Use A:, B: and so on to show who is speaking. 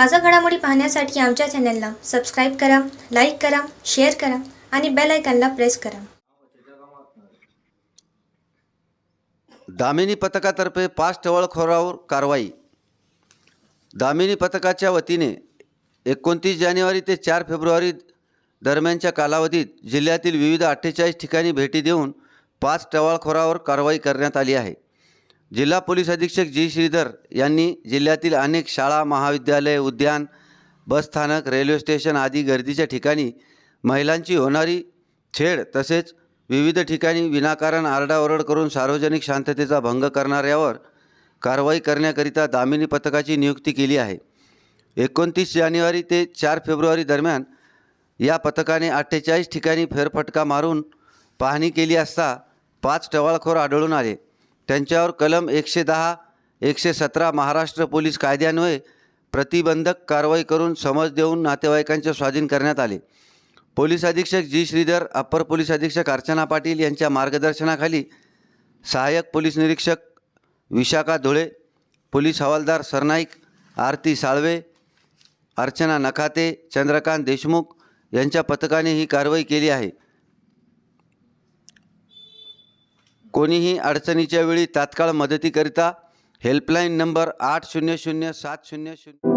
A: ताज्या घडामोडी पाहण्यासाठी आमच्या चॅनलला सबस्क्राईब करा लाईक करा शेअर करा आणि बेल आयकॉनला प्रेस करा.
B: दामिनी पथकातर्फे पाच टवळखोरावर कारवाई. दामिनी पथकाच्या वतीने एकोणतीस जानेवारी ते चार फेब्रुवारी दरम्यानच्या कालावधीत जिल्ह्यातील विविध अठ्ठेचाळीस ठिकाणी भेटी देऊन पाच टवाळखोरावर कारवाई करण्यात आली आहे. जिल्हा पोलीस अधीक्षक जी श्रीधर यांनी जिल्ह्यातील अनेक शाळा महाविद्यालय उद्यान बसस्थानक रेल्वे स्टेशन आदी गर्दीच्या ठिकाणी महिलांची होणारी छेड तसेच विविध ठिकाणी विनाकारण आरडाओरड करून सार्वजनिक शांततेचा भंग करणाऱ्यावर कारवाई करण्याकरिता दामिनी पथकाची नियुक्ती केली आहे. एकोणतीस जानेवारी ते चार फेब्रुवारी दरम्यान या पथकाने अठ्ठेचाळीस ठिकाणी फेरफटका मारून पाहणी केली असता पाच टवाळखोर आढळून आले. त्यांच्यावर कलम एकशे दहा एकशे सतरा महाराष्ट्र पोलीस कायद्यान्वये प्रतिबंधक कारवाई करून समज देऊन नातेवाईकांचे स्वाधीन करण्यात आले. पोलीस अधीक्षक जी. श्रीधर अप्पर पोलीस अधीक्षक अर्चना पाटील यांच्या मार्गदर्शनाखाली सहाय्यक पोलीस निरीक्षक विशाखा धुळे पोलीस हवालदार सरनाईक आरती साळवे अर्चना नखाते चंद्रकांत देशमुख यांच्या पथकाने ही कारवाई केली आहे. कोणीही अडचणीच्या वेळी तात्काळ मदतीकरिता हेल्पलाईन नंबर आठ शून्य शून्य सात शून्य शून्य